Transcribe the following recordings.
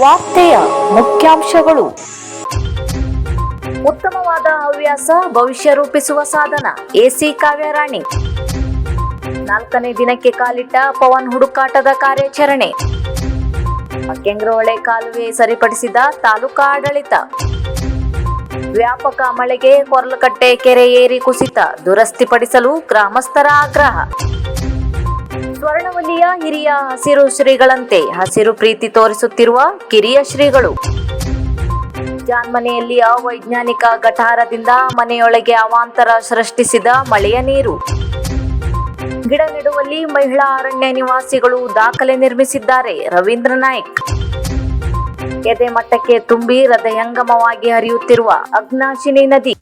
ವಾರ್ತೆಯ ಮುಖ್ಯಾಂಶಗಳು. ಉತ್ತಮವಾದ ಹವ್ಯಾಸ, ಭವಿಷ್ಯ ರೂಪಿಸುವ ಸಾಧನ, ಎಸಿ ಕಾವ್ಯರಾಣಿ. ನಾಲ್ಕನೇ ದಿನಕ್ಕೆ ಕಾಲಿಟ್ಟ ಪವನ್ ಹುಡುಕಾಟದ ಕಾರ್ಯಾಚರಣೆ. ಕೆಂಗ್ರಹೊಳೆ ಕಾಲುವೆ ಸರಿಪಡಿಸಿದ ತಾಲೂಕಾ ಆಡಳಿತ. ವ್ಯಾಪಕ ಮಳೆಗೆ ಕೊರಲಕಟ್ಟೆ ಕೆರೆ ಏರಿ ಕುಸಿತ, ದುರಸ್ತಿಪಡಿಸಲು ಗ್ರಾಮಸ್ಥರ ಆಗ್ರಹ. ಹಿರಿಯ ಹಸಿರು ಶ್ರೀಗಳಂತೆ ಹಸಿರು ಪ್ರೀತಿ ತೋರಿಸುತ್ತಿರುವ ಕಿರಿಯ ಶ್ರೀಗಳು. ಜಾನ್ಮನೆಯಲ್ಲಿ ಅವೈಜ್ಞಾನಿಕ ಗಟಾರದಿಂದ ಮನೆಯೊಳಗೆ ಅವಾಂತರ ಸೃಷ್ಟಿಸಿದ ಮಳೆಯ ನೀರು. ಗಿಡ ನೆಡುವಲ್ಲಿ ಮಹಿಳಾ ಅರಣ್ಯ ನಿವಾಸಿಗಳು ದಾಖಲೆ ನಿರ್ಮಿಸಿದ್ದಾರೆ ರವೀಂದ್ರ ನಾಯ್ಕ್. ಎದೆ ಮಟ್ಟಕ್ಕೆ ತುಂಬಿ ಹೃದಯಂಗಮವಾಗಿ ಹರಿಯುತ್ತಿರುವ ಅಗ್ನಾಶಿನಿ ನದಿ.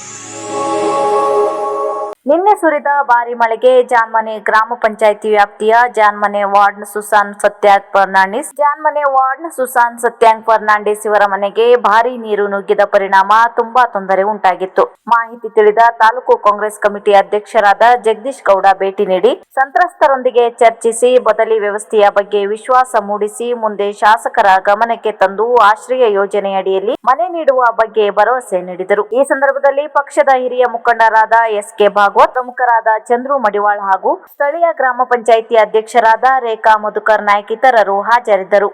ನಿನ್ನೆ ಸುರಿದ ಭಾರಿ ಮಳೆಗೆ ಜಾನ್ಮನೆ ಗ್ರಾಮ ಪಂಚಾಯಿತಿ ವ್ಯಾಪ್ತಿಯ Janmane ward Susan Satyang Fernandes. Janmane ward Susan Satyang Fernandes ಇವರ ಮನೆಗೆ ಭಾರಿ ನೀರು ನುಗ್ಗಿದ ಪರಿಣಾಮ ತುಂಬಾ ತೊಂದರೆ ಉಂಟಾಗಿತ್ತು. ಮಾಹಿತಿ ತಿಳಿದ ತಾಲೂಕು ಕಾಂಗ್ರೆಸ್ ಕಮಿಟಿ ಅಧ್ಯಕ್ಷರಾದ ಜಗದೀಶ್ ಗೌಡ ಭೇಟಿ ನೀಡಿ ಸಂತ್ರಸ್ತರೊಂದಿಗೆ ಚರ್ಚಿಸಿ ಬದಲಿ ವ್ಯವಸ್ಥೆಯ ಬಗ್ಗೆ ವಿಶ್ವಾಸ ಮೂಡಿಸಿ ಮುಂದೆ ಶಾಸಕರ ಗಮನಕ್ಕೆ ತಂದು ಆಶ್ರಯ ಯೋಜನೆಯಡಿಯಲ್ಲಿ ಮನೆ ನೀಡುವ ಬಗ್ಗೆ ಭರವಸೆ ನೀಡಿದರು. ಈ ಸಂದರ್ಭದಲ್ಲಿ ಪಕ್ಷದ ಹಿರಿಯ ಮುಖಂಡರಾದ ಎಸ್ ಕೆ ಭಾಗವತ್ ಪ್ರಮುಖರಾದ ಚಂದ್ರು ಮಡಿವಾಳ್ ಹಾಗೂ ಸ್ಥಳೀಯ ಗ್ರಾಮ ಪಂಚಾಯಿತಿ ಅಧ್ಯಕ್ಷರಾದ ರೇಖಾ ಮಧುಕರ್ ನಾಯ್ಕ್ ಇತರರು ಹಾಜರಿದ್ದರು.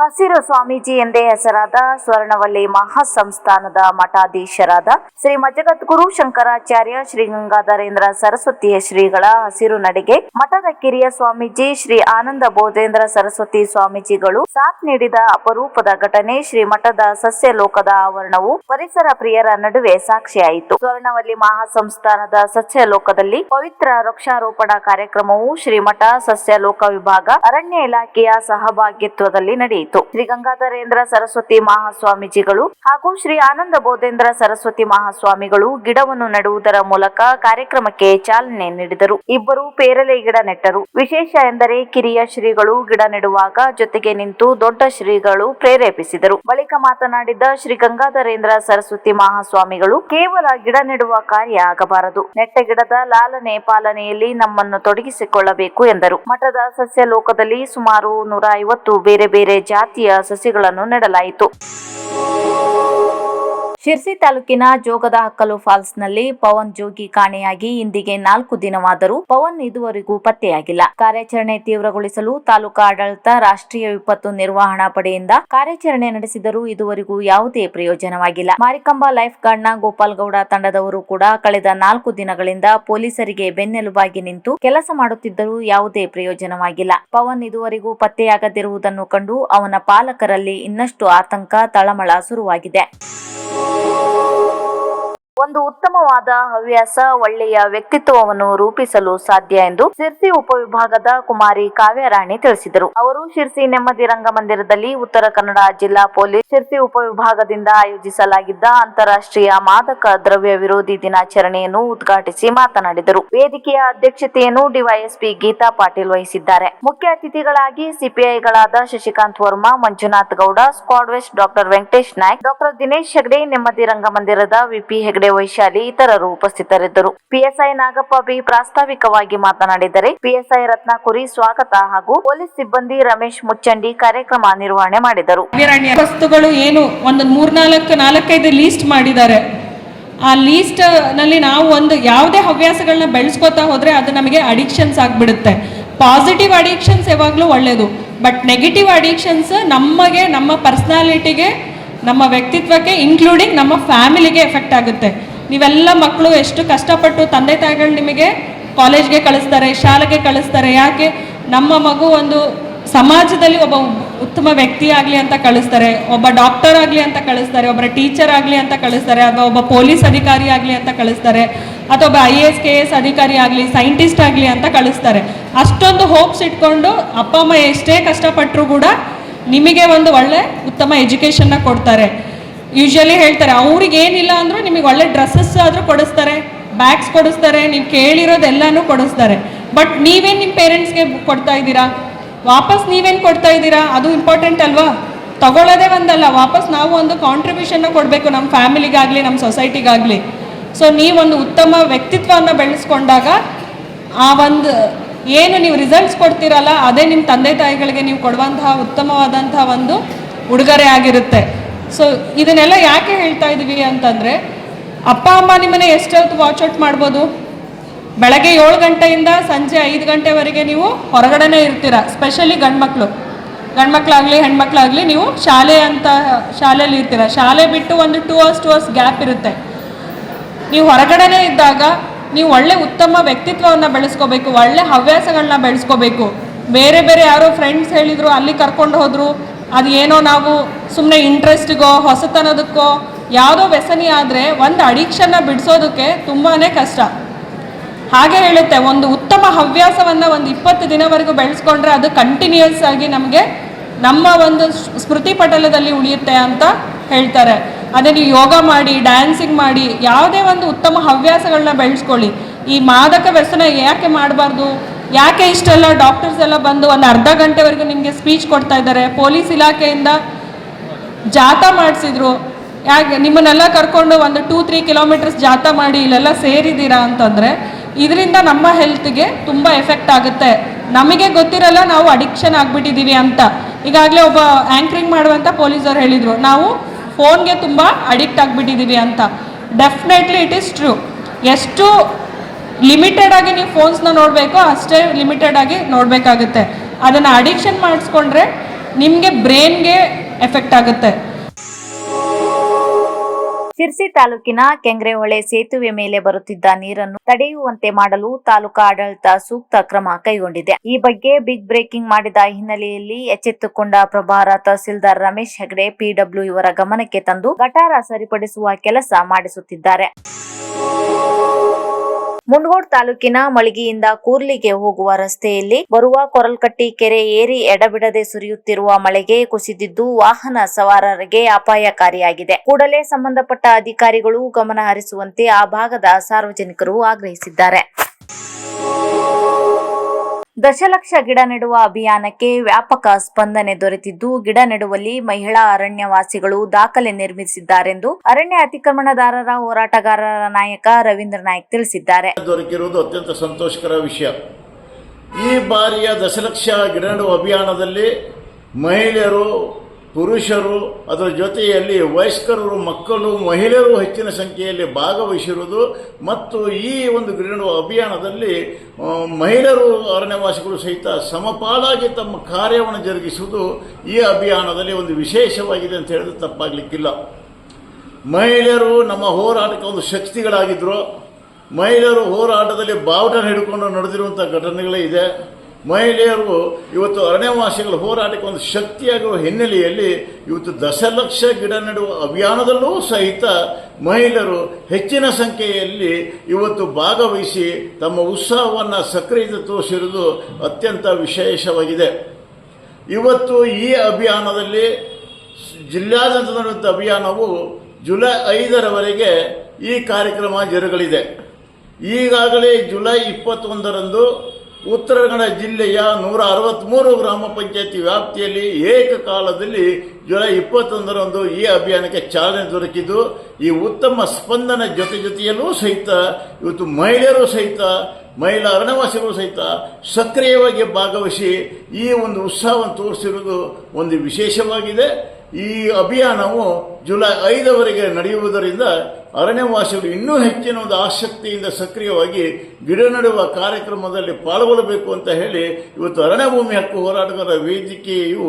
ಹಸಿರು ಸ್ವಾಮೀಜಿ ಎಂದೇ ಹೆಸರಾದ ಸ್ವರ್ಣವಲ್ಲಿ ಮಹಾಸಂಸ್ಥಾನದ ಮಠಾಧೀಶರಾದ ಶ್ರೀ ಮಜಗದ್ಗುರು ಶಂಕರಾಚಾರ್ಯ ಶ್ರೀ ಗಂಗಾಧರೇಂದ್ರ ಸರಸ್ವತಿಯ ಶ್ರೀಗಳ ಹಸಿರು ನಡಿಗೆ, ಮಠದ ಕಿರಿಯ ಸ್ವಾಮೀಜಿ ಶ್ರೀ ಆನಂದ ಬೋಧೇಂದ್ರ ಸರಸ್ವತಿ ಸ್ವಾಮೀಜಿಗಳು ಸಾಥ್ ನೀಡಿದ ಅಪರೂಪದ ಘಟನೆ ಶ್ರೀ ಮಠದ ಸಸ್ಯ ಲೋಕದ ಆವರಣವು ಪರಿಸರ ಪ್ರಿಯರ ನಡುವೆ ಸಾಕ್ಷಿಯಾಯಿತು. ಸ್ವರ್ಣವಲ್ಲಿ ಮಹಾಸಂಸ್ಥಾನದ ಸಸ್ಯ ಲೋಕದಲ್ಲಿ ಪವಿತ್ರ ವೃಕ್ಷಾರೋಪಣ ಕಾರ್ಯಕ್ರಮವು ಶ್ರೀಮಠ ಸಸ್ಯ ಲೋಕ ವಿಭಾಗ ಅರಣ್ಯ ಇಲಾಖೆಯ ಸಹಭಾಗಿತ್ವದಲ್ಲಿ ನಡೆಯಿತು. ಶ್ರೀ ಗಂಗಾಧರೇಂದ್ರ ಸರಸ್ವತಿ ಮಹಾಸ್ವಾಮೀಜಿಗಳು ಹಾಗೂ ಶ್ರೀ ಆನಂದ ಬೋಧೇಂದ್ರ ಸರಸ್ವತಿ ಮಹಾಸ್ವಾಮಿಗಳು ಗಿಡವನ್ನು ನೆಡುವುದರ ಮೂಲಕ ಕಾರ್ಯಕ್ರಮಕ್ಕೆ ಚಾಲನೆ ನೀಡಿದರು. ಇಬ್ಬರು ಪೇರಲೆ ಗಿಡ ನೆಟ್ಟರು. ವಿಶೇಷ ಎಂದರೆ ಕಿರಿಯ ಶ್ರೀಗಳು ಗಿಡ ನೆಡುವಾಗ ಜೊತೆಗೆ ನಿಂತು ದೊಡ್ಡ ಶ್ರೀಗಳು ಪ್ರೇರೇಪಿಸಿದರು. ಬಳಿಕ ಮಾತನಾಡಿದ ಶ್ರೀ ಗಂಗಾಧರೇಂದ್ರ ಸರಸ್ವತಿ ಮಹಾಸ್ವಾಮಿಗಳು, ಕೇವಲ ಗಿಡ ನೆಡುವ ಕಾರ್ಯ ಆಗಬಾರದು. ನೆಟ್ಟ ಗಿಡದ ಲಾಲನೆ ಪಾಲನೆಯಲ್ಲಿ ನಮ್ಮನ್ನು ತೊಡಗಿಸಿಕೊಳ್ಳಬೇಕು ಎಂದರು. ಮಠದ ಸಸ್ಯ ಲೋಕದಲ್ಲಿ ಸುಮಾರು ನೂರ ಐವತ್ತು ಬೇರೆ ಬೇರೆ ಜಾತಿಯ ಸಸಿಗಳನ್ನು ನೆಡಲಾಯಿತು. ಶಿರ್ಸಿ ತಾಲೂಕಿನ ಜೋಗದ ಹಕ್ಕಲು ಫಾಲ್ಸ್ನಲ್ಲಿ ಪವನ್ ಜೋಗಿ ಕಾಣೆಯಾಗಿ ಇಂದಿಗೆ ನಾಲ್ಕು ದಿನವಾದರೂ ಪವನ್ ಇದುವರೆಗೂ ಪತ್ತೆಯಾಗಿಲ್ಲ. ಕಾರ್ಯಾಚರಣೆ ತೀವ್ರಗೊಳಿಸಲು ತಾಲೂಕಾ ಆಡಳಿತ, ರಾಷ್ಟ್ರೀಯ ವಿಪತ್ತು ನಿರ್ವಹಣಾ ಪಡೆಯಿಂದ ಕಾರ್ಯಾಚರಣೆ ನಡೆಸಿದರೂ ಇದುವರೆಗೂ ಯಾವುದೇ ಪ್ರಯೋಜನವಾಗಿಲ್ಲ. ಮಾರಿಕಂಬ ಲೈಫ್ ಗಾರ್ಡ್ನ ಗೋಪಾಲ್ಗೌಡ ತಂಡದವರು ಕೂಡ ಕಳೆದ ನಾಲ್ಕು ದಿನಗಳಿಂದ ಪೊಲೀಸರಿಗೆ ಬೆನ್ನೆಲುಬಾಗಿ ನಿಂತು ಕೆಲಸ ಮಾಡುತ್ತಿದ್ದರೂ ಯಾವುದೇ ಪ್ರಯೋಜನವಾಗಿಲ್ಲ. ಪವನ್ ಇದುವರೆಗೂ ಪತ್ತೆಯಾಗದಿರುವುದನ್ನು ಕಂಡು ಅವನ ಪಾಲಕರಲ್ಲಿ ಇನ್ನಷ್ಟು ಆತಂಕ, ತಳಮಳ ಶುರುವಾಗಿದೆ. Oh. ಒಂದು ಉತ್ತಮವಾದ ಹವ್ಯಾಸ, ಒಳ್ಳೆಯ ವ್ಯಕ್ತಿತ್ವವನ್ನು ರೂಪಿಸಲು ಸಾಧ್ಯ ಎಂದು ಶಿರ್ಸಿ ಉಪವಿಭಾಗದ ಕುಮಾರಿ ಕಾವ್ಯರಾಣಿ ತಿಳಿಸಿದರು. ಅವರು ಶಿರ್ಸಿ ನೆಮ್ಮದಿ ರಂಗಮಂದಿರದಲ್ಲಿ ಉತ್ತರ ಕನ್ನಡ ಜಿಲ್ಲಾ ಪೊಲೀಸ್ ಶಿರ್ಸಿ ಉಪವಿಭಾಗದಿಂದ ಆಯೋಜಿಸಲಾಗಿದ್ದ ಅಂತಾರಾಷ್ಟ್ರೀಯ ಮಾದಕ ದ್ರವ್ಯ ವಿರೋಧಿ ದಿನಾಚರಣೆಯನ್ನು ಉದ್ಘಾಟಿಸಿ ಮಾತನಾಡಿದರು. ವೇದಿಕೆಯ ಅಧ್ಯಕ್ಷತೆಯನ್ನು ಡಿವೈಎಸ್ಪಿ ಗೀತಾ ಪಾಟೀಲ್ ವಹಿಸಿದ್ದಾರೆ. ಮುಖ್ಯ ಅತಿಥಿಗಳಾಗಿ ಸಿಪಿಐಗಳಾದ Shashikant Verma, Manjunath Gowda, squad west doctor Venkatesh Naik, doctor Dinesh Hegde, ನೆಮ್ಮದಿ ರಂಗಮಂದಿರದ ವಿಪಿ ಹೆಗಡೆ ವೈಶಾಲಿ ಇತರರು ಉಪಸ್ಥಿತರಿದ್ದರು. ಪಿಎಸ್ಐ ನಾಗಪ್ಪ ಬಿ ಪ್ರಾಸ್ತಾವಿಕವಾಗಿ ಮಾತನಾಡಿದರೆ, ಪಿಎಸ್ಐ ರತ್ನಾಕುರಿ ಸ್ವಾಗತ ಹಾಗೂ ಪೊಲೀಸ್ ಸಿಬ್ಬಂದಿ ರಮೇಶ್ ಮುಚ್ಚಂಡಿ ಕಾರ್ಯಕ್ರಮ ನಿರ್ವಹಣೆ ಮಾಡಿದರು. ವಸ್ತುಗಳು ಏನು ಒಂದು ಮೂರ್ನಾಲ್ಕು, ನಾಲ್ಕೈದು ಲೀಸ್ಟ್ ಮಾಡಿದ್ದಾರೆ. ಆ ಲೀಸ್ಟ್ನಲ್ಲಿ ನಾವು ಒಂದು ಯಾವುದೇ ಹವ್ಯಾಸಗಳನ್ನ ಬೆಳೆಸ್ಕೋತಾ ಹೋದ್ರೆ ಅದು ನಮಗೆ ಅಡಿಕ್ಷನ್ಸ್ ಆಗಿಬಿಡುತ್ತೆ. ಪಾಸಿಟಿವ್ ಅಡಿಕ್ಷನ್ಸ್ ಯಾವಾಗಲೂ ಒಳ್ಳೆಯದು ಬಟ್ ನೆಗೆಟಿವ್ ಅಡಿಕ್ಷನ್ಸ್ ನಮಗೆ, ನಮ್ಮ ಪರ್ಸ್ನಾಲಿಟಿಗೆ ನಮ್ಮ ವ್ಯಕ್ತಿತ್ವಕ್ಕೆ ಇನ್ಕ್ಲೂಡಿಂಗ್ ನಮ್ಮ ಫ್ಯಾಮಿಲಿಗೆ ಎಫೆಕ್ಟ್ ಆಗುತ್ತೆ. ನೀವೆಲ್ಲ ಮಕ್ಕಳು ಎಷ್ಟು ಕಷ್ಟಪಟ್ಟು ತಂದೆ ತಾಯಿಗಳು ನಿಮಗೆ ಕಾಲೇಜ್ಗೆ ಕಳಿಸ್ತಾರೆ, ಶಾಲೆಗೆ ಕಳಿಸ್ತಾರೆ, ಯಾಕೆ ನಮ್ಮ ಮಗು ಒಂದು ಸಮಾಜದಲ್ಲಿ ಒಬ್ಬ ಉತ್ತಮ ವ್ಯಕ್ತಿ ಆಗಲಿ ಅಂತ ಕಳಿಸ್ತಾರೆ, ಒಬ್ಬ ಡಾಕ್ಟರ್ ಆಗಲಿ ಅಂತ ಕಳಿಸ್ತಾರೆ ಒಬ್ಬರ ಟೀಚರ್ ಆಗಲಿ ಅಂತ ಕಳಿಸ್ತಾರೆ, ಅಥವಾ ಒಬ್ಬ ಪೊಲೀಸ್ ಅಧಿಕಾರಿ ಆಗಲಿ ಅಂತ ಕಳಿಸ್ತಾರೆ, ಅಥವಾ ಒಬ್ಬ I A S K S ಅಧಿಕಾರಿ ಆಗಲಿ ಸೈಂಟಿಸ್ಟ್ ಆಗಲಿ ಅಂತ ಕಳಿಸ್ತಾರೆ. ಅಷ್ಟೊಂದು ಹೋಪ್ಸ್ ಇಟ್ಕೊಂಡು ಅಪ್ಪ, ಅಮ್ಮ ಎಷ್ಟೇ ಕಷ್ಟಪಟ್ಟರು ಕೂಡ ನಿಮಗೆ ಒಂದು ಒಳ್ಳೆ ಉತ್ತಮ ಎಜುಕೇಷನ್ನ ಕೊಡ್ತಾರೆ. ಯೂಶ್ವಲಿ ಹೇಳ್ತಾರೆ, ಅವ್ರಿಗೆ ಏನಿಲ್ಲ ಅಂದರೂ ನಿಮಗೆ ಒಳ್ಳೆ ಡ್ರೆಸ್ಸಸ್ ಆದರೂ ಕೊಡಿಸ್ತಾರೆ ಬ್ಯಾಗ್ಸ್ ಕೊಡಿಸ್ತಾರೆ, ನೀವು ಕೇಳಿರೋದೆಲ್ಲನೂ ಕೊಡಿಸ್ತಾರೆ. ಬಟ್ ನೀವೇನು ನಿಮ್ಮ ಪೇರೆಂಟ್ಸ್ಗೆ ಕೊಡ್ತಾ ಇದ್ದೀರಾ? ವಾಪಸ್ ನೀವೇನು ಕೊಡ್ತಾ ಇದ್ದೀರಾ? ಅದು ಇಂಪಾರ್ಟೆಂಟ್ ಅಲ್ವಾ? ತಗೊಳ್ಳೋದೇ ಒಂದಲ್ಲ, ವಾಪಸ್ ನಾವು ಒಂದು ಕಾಂಟ್ರಿಬ್ಯೂಷನ್ನ ಕೊಡಬೇಕು ನಮ್ಮ ಫ್ಯಾಮಿಲಿಗಾಗಲಿ ನಮ್ಮ ಸೊಸೈಟಿಗಾಗಲಿ ಸೊ ನೀವೊಂದು ಉತ್ತಮ ವ್ಯಕ್ತಿತ್ವವನ್ನು ಬೆಳೆಸ್ಕೊಂಡಾಗ ಆ ಒಂದು ಏನು ನೀವು ರಿಸಲ್ಟ್ಸ್ ಕೊಡ್ತೀರಲ್ಲ, ಅದೇ ನಿಮ್ಮ ತಂದೆ ತಾಯಿಗಳಿಗೆ ನೀವು ಕೊಡುವಂತಹ ಉತ್ತಮವಾದಂತಹ ಒಂದು ಉಡುಗೊರೆ ಆಗಿರುತ್ತೆ. ಸೊ ಇದನ್ನೆಲ್ಲ ಯಾಕೆ ಹೇಳ್ತಾ ಇದ್ದೀವಿ ಅಂತಂದರೆ, ಅಪ್ಪ, ಅಮ್ಮ ನಿಮ್ಮನ್ನ ಎಷ್ಟೊತ್ತು ಔಟ್ ಮಾಡ್ಬೋದು? ಬೆಳಗ್ಗೆ ಏಳು ಗಂಟೆಯಿಂದ ಸಂಜೆ ಐದು ಗಂಟೆವರೆಗೆ ನೀವು ಹೊರಗಡೆನೇ ಇರ್ತೀರ ಸ್ಪೆಷಲಿ ಗಂಡ್ಮಕ್ಳು. ಗಂಡ್ಮಕ್ಳಾಗಲಿ, ಹೆಣ್ಮಕ್ಳಾಗಲಿ ನೀವು ಶಾಲೆ ಅಂತ, ಶಾಲೆಯಲ್ಲಿ ಇರ್ತೀರ. ಶಾಲೆ ಬಿಟ್ಟು ಒಂದು two hours two hours gap ಇರುತ್ತೆ. ನೀವು ಹೊರಗಡೆನೇ ಇದ್ದಾಗ ನೀವು ಒಳ್ಳೆ ಉತ್ತಮ ವ್ಯಕ್ತಿತ್ವವನ್ನು ಬೆಳೆಸ್ಕೋಬೇಕು, ಒಳ್ಳೆ ಹವ್ಯಾಸಗಳನ್ನ ಬೆಳೆಸ್ಕೋಬೇಕು. ಬೇರೆ ಬೇರೆ ಯಾರೋ ಫ್ರೆಂಡ್ಸ್ ಹೇಳಿದರು, ಅಲ್ಲಿ ಕರ್ಕೊಂಡು ಹೋದರು ಅದು ಏನೋ ನಾವು ಸುಮ್ಮನೆ ಇಂಟ್ರೆಸ್ಟ್ಗೋ ಹೊಸತನದಕ್ಕೋ, ಯಾವುದೋ ವ್ಯಸನಿ ಆದರೆ ಒಂದು ಅಡಿಕ್ಷನ್ನ ಬಿಡಿಸೋದಕ್ಕೆ ತುಂಬಾ ಕಷ್ಟ. ಹಾಗೆ ಹೇಳುತ್ತೆ, ಒಂದು ಉತ್ತಮ ಹವ್ಯಾಸವನ್ನು ಒಂದು ಇಪ್ಪತ್ತು ದಿನವರೆಗೂ ಬೆಳೆಸ್ಕೊಂಡ್ರೆ ಅದು ಕಂಟಿನ್ಯೂಸ್ ಆಗಿ ನಮಗೆ ನಮ್ಮ ಒಂದು ಸ್ಮೃತಿ ಪಟಲದಲ್ಲಿ ಉಳಿಯುತ್ತೆ ಅಂತ ಹೇಳ್ತಾರೆ. ಅದೇ ನೀವು ಯೋಗ ಮಾಡಿ ಡ್ಯಾನ್ಸಿಂಗ್ ಮಾಡಿ, ಯಾವುದೇ ಒಂದು ಉತ್ತಮ ಹವ್ಯಾಸಗಳನ್ನ ಬೆಳೆಸ್ಕೊಳ್ಳಿ. ಈ ಮಾದಕ ವ್ಯಸನ ಯಾಕೆ ಮಾಡಬಾರ್ದು? ಯಾಕೆ ಇಷ್ಟೆಲ್ಲ ಡಾಕ್ಟರ್ಸ್ ಎಲ್ಲ ಬಂದು ಒಂದು ಅರ್ಧ ಗಂಟೆವರೆಗೂ ನಿಮಗೆ ಸ್ಪೀಚ್ ಕೊಡ್ತಾ ಇದ್ದಾರೆ? ಪೊಲೀಸ್ ಇಲಾಖೆಯಿಂದ ಜಾಥಾ ಮಾಡಿಸಿದ್ರು. ಯಾಕೆ ನಿಮ್ಮನ್ನೆಲ್ಲ ಕರ್ಕೊಂಡು ಒಂದು ಟೂ ತ್ರೀ ಕಿಲೋಮೀಟರ್ಸ್ ಜಾಥಾ ಮಾಡಿ ಇಲ್ಲೆಲ್ಲ ಸೇರಿದ್ದೀರಾ ಅಂತಂದರೆ, ಇದರಿಂದ ನಮ್ಮ ಹೆಲ್ತ್ಗೆ ತುಂಬ ಎಫೆಕ್ಟ್ ಆಗುತ್ತೆ. ನಮಗೆ ಗೊತ್ತಿರಲ್ಲ ನಾವು ಅಡಿಕ್ಷನ್ ಆಗಿಬಿಟ್ಟಿದ್ದೀವಿ ಅಂತ. ಈಗಾಗಲೇ ಒಬ್ಬ ಆ್ಯಂಕ್ರಿಂಗ್ ಮಾಡುವಂಥ ಪೊಲೀಸರು ಹೇಳಿದರು. ನಾವು ಫೋನ್ಗೆ ತುಂಬ ಅಡಿಕ್ಟ್ ಆಗಿಬಿಟ್ಟಿದ್ದೀವಿ ಅಂತ. ಡೆಫಿನೆಟ್ಲಿ ಇಟ್ ಈಸ್ ಟ್ರೂ ಎಷ್ಟು ಲಿಮಿಟೆಡ್ ಆಗಿ ನೀವು ಫೋನ್ಸ್ನ ನೋಡಬೇಕೋ ಅಷ್ಟೇ ಲಿಮಿಟೆಡ್ ಆಗಿ ನೋಡಬೇಕಾಗುತ್ತೆ. ಅದನ್ನು ಅಡಿಕ್ಷನ್ ಮಾಡಿಸ್ಕೊಂಡ್ರೆ ನಿಮಗೆ ಬ್ರೈನ್ಗೆ ಎಫೆಕ್ಟ್ ಆಗುತ್ತೆ. ಶಿರ್ಸಿ ತಾಲೂಕಿನ ಕೆಂಗ್ರೆಹೊಳೆ ಸೇತುವೆ ಮೇಲೆ ಬರುತ್ತಿದ್ದ ನೀರನ್ನು ತಡೆಯುವಂತೆ ಮಾಡಲು ತಾಲೂಕಾ ಆಡಳಿತ ಸೂಕ್ತ ಕ್ರಮ ಕೈಗೊಂಡಿದೆ. ಈ ಬಗ್ಗೆ ಬಿಗ್ ಬ್ರೇಕಿಂಗ್ ಮಾಡಿದ ಹಿನ್ನೆಲೆಯಲ್ಲಿ ಎಚ್ಚೆತ್ತುಕೊಂಡ ಪ್ರಭಾರ ತಹಸೀಲ್ದಾರ್ ರಮೇಶ್ ಹೆಗಡೆ ಪಿಡಬ್ಲ್ಯೂ ಇವರ ಗಮನಕ್ಕೆ ತಂದು, ಗಟಾರ ಸರಿಪಡಿಸುವ ಕೆಲಸ ಮಾಡಿಸುತ್ತಿದ್ದಾರೆ. ಮುಂಡಗೋಡ್ ತಾಲೂಕಿನ ಮಳಿಗೆಯಿಂದ ಕೂರ್ಲಿಗೆ ಹೋಗುವ ರಸ್ತೆಯಲ್ಲಿ ಬರುವ ಕೊರಲ್ಕಟ್ಟಿ ಕೆರೆ ಏರಿ ಎಡಬಿಡದೆ ಸುರಿಯುತ್ತಿರುವ ಮಳೆಗೆ ಕುಸಿದಿದ್ದು ವಾಹನ ಸವಾರರಿಗೆ ಅಪಾಯಕಾರಿಯಾಗಿದೆ. ಕೂಡಲೇ ಸಂಬಂಧಪಟ್ಟ ಅಧಿಕಾರಿಗಳು ಗಮನ ಹರಿಸುವಂತೆ ಆ ಭಾಗದ ಸಾರ್ವಜನಿಕರು ಆಗ್ರಹಿಸಿದ್ದಾರೆ. ದಶಲಕ್ಷ ಗಿಡ ನೆಡುವ ಅಭಿಯಾನಕ್ಕೆ ವ್ಯಾಪಕ ಸ್ಪಂದನೆ ದೊರೆತಿದ್ದು, ಗಿಡ ನೆಡುವಲ್ಲಿ ಮಹಿಳಾ ಅರಣ್ಯವಾಸಿಗಳು ದಾಖಲೆ ನಿರ್ಮಿಸಿದ್ದಾರೆಂದು ಅರಣ್ಯ ಅತಿಕ್ರಮಣದಾರರ ಹೋರಾಟಗಾರರ ನಾಯಕ ರವೀಂದ್ರ ನಾಯ್ಕ್ ತಿಳಿಸಿದ್ದಾರೆ. ದೊರಕಿರುವುದು ಅತ್ಯಂತ ಸಂತೋಷಕರ ವಿಷಯ. ಈ ಬಾರಿಯ ದಶಲಕ್ಷ ಗಿಡ ನೆಡುವ ಅಭಿಯಾನದಲ್ಲಿ ಮಹಿಳೆಯರು ಪುರುಷರು ಅದರ ಜೊತೆಯಲ್ಲಿ ವಯಸ್ಕರು, ಮಕ್ಕಳು, ಮಹಿಳೆಯರು ಹೆಚ್ಚಿನ ಸಂಖ್ಯೆಯಲ್ಲಿ ಭಾಗವಹಿಸಿರುವುದು ಮತ್ತು ಈ ಒಂದು ಗ್ರೀನ್ ಅಭಿಯಾನದಲ್ಲಿ ಮಹಿಳೆಯರು, ಅರಣ್ಯವಾಸಿಗಳು ಸಹಿತ ಸಮಪಾಲಾಗಿ ತಮ್ಮ ಕಾರ್ಯವನ್ನು ಜರುಗಿಸುವುದು ಈ ಅಭಿಯಾನದಲ್ಲಿ ಒಂದು ವಿಶೇಷವಾಗಿದೆ ಅಂತ ಹೇಳಿದ್ರೆ ತಪ್ಪಾಗಲಿಕ್ಕಿಲ್ಲ. ಮಹಿಳೆಯರು ನಮ್ಮ ಹೋರಾಟಕ್ಕೆ ಒಂದು ಶಕ್ತಿಗಳಾಗಿದ್ದರು ಮಹಿಳೆಯರು ಹೋರಾಟದಲ್ಲಿ ಬಾವುಟ ಹಿಡ್ಕೊಂಡು ನಡೆದಿರುವಂಥ ಘಟನೆಗಳೇ ಇದೆ. ಮಹಿಳೆಯರು ಇವತ್ತು ಅರಣ್ಯವಾಸಿಗಳ ಹೋರಾಟಕ್ಕೆ ಒಂದು ಶಕ್ತಿಯಾಗುವ ಹಿನ್ನೆಲೆಯಲ್ಲಿ ಇವತ್ತು ದಶಲಕ್ಷ ಗಿಡ ನೆಡುವ ಅಭಿಯಾನದಲ್ಲೂ ಸಹಿತ ಮಹಿಳೆಯರು ಹೆಚ್ಚಿನ ಸಂಖ್ಯೆಯಲ್ಲಿ ಇವತ್ತು ಭಾಗವಹಿಸಿ ತಮ್ಮ ಉತ್ಸಾಹವನ್ನು ಸಕ್ರಿಯತೆ ತೋರಿಸಿರುವುದು ಅತ್ಯಂತ ವಿಶೇಷವಾಗಿದೆ. ಇವತ್ತು ಈ ಅಭಿಯಾನದಲ್ಲಿ ಜಿಲ್ಲಾದ್ಯಂತ ಅಭಿಯಾನವು ಜುಲೈ ಐದರವರೆಗೆ ಈ ಕಾರ್ಯಕ್ರಮ ಜರುಗಲಿದೆ. ಈಗಾಗಲೇ ಜುಲೈ ಇಪ್ಪತ್ತೊಂದರಂದು ಉತ್ತರ ಕನ್ನಡ ಜಿಲ್ಲೆಯ ನೂರ ಅರವತ್ತ್ಮೂರು ಗ್ರಾಮ ಪಂಚಾಯತಿ ವ್ಯಾಪ್ತಿಯಲ್ಲಿ ಏಕಕಾಲದಲ್ಲಿ ಜುಲೈ ಇಪ್ಪತ್ತೊಂದರಂದು ಈ ಅಭಿಯಾನಕ್ಕೆ ಚಾಲನೆ ದೊರಕಿದ್ದು, ಈ ಉತ್ತಮ ಸ್ಪಂದನ ಜೊತೆ ಜೊತೆಯಲ್ಲೂ ಸಹಿತ ಇವತ್ತು ಮಹಿಳೆಯರು ಸಹಿತ, ಮಹಿಳಾ ಅರಣ್ಯವಾಸಿಗಳು ಸಹಿತ ಸಕ್ರಿಯವಾಗಿ ಭಾಗವಹಿಸಿ ಈ ಒಂದು ಉತ್ಸಾಹವನ್ನು ತೋರಿಸಿರುವುದು ಒಂದು ವಿಶೇಷವಾಗಿದೆ. ಈ ಅಭಿಯಾನವು ಜುಲೈ ಐದವರೆಗೆ ನಡೆಯುವುದರಿಂದ ಅರಣ್ಯವಾಸಿಗಳು ಇನ್ನೂ ಹೆಚ್ಚಿನ ಒಂದು ಆಸಕ್ತಿಯಿಂದ ಸಕ್ರಿಯವಾಗಿ ಗಿಡ ನೆಡುವ ಕಾರ್ಯಕ್ರಮದಲ್ಲಿ ಪಾಲ್ಗೊಳ್ಳಬೇಕು ಅಂತ ಹೇಳಿ ಇವತ್ತು ಅರಣ್ಯ ಭೂಮಿ ಹಕ್ಕು ಹೋರಾಟಗಾರರ ವೇದಿಕೆಯು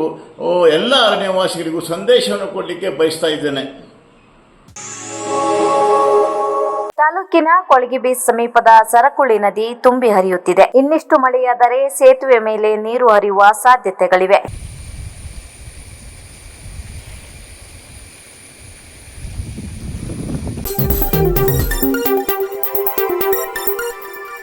ಎಲ್ಲ ಅರಣ್ಯವಾಸಿಗಳಿಗೂ ಸಂದೇಶವನ್ನು ಕೊಡಲಿಕ್ಕೆ ಬಯಸ್ತಾ ಇದ್ದೇನೆ. ತಾಲೂಕಿನ ಕೊಳಗಿಬಿ ಸಮೀಪದ ಸರಕುಳಿ ನದಿ ತುಂಬಿ ಹರಿಯುತ್ತಿದೆ. ಇನ್ನಿಷ್ಟು ಮಳೆಯಾದರೆ ಸೇತುವೆ ಮೇಲೆ ನೀರು ಹರಿಯುವ ಸಾಧ್ಯತೆಗಳಿವೆ.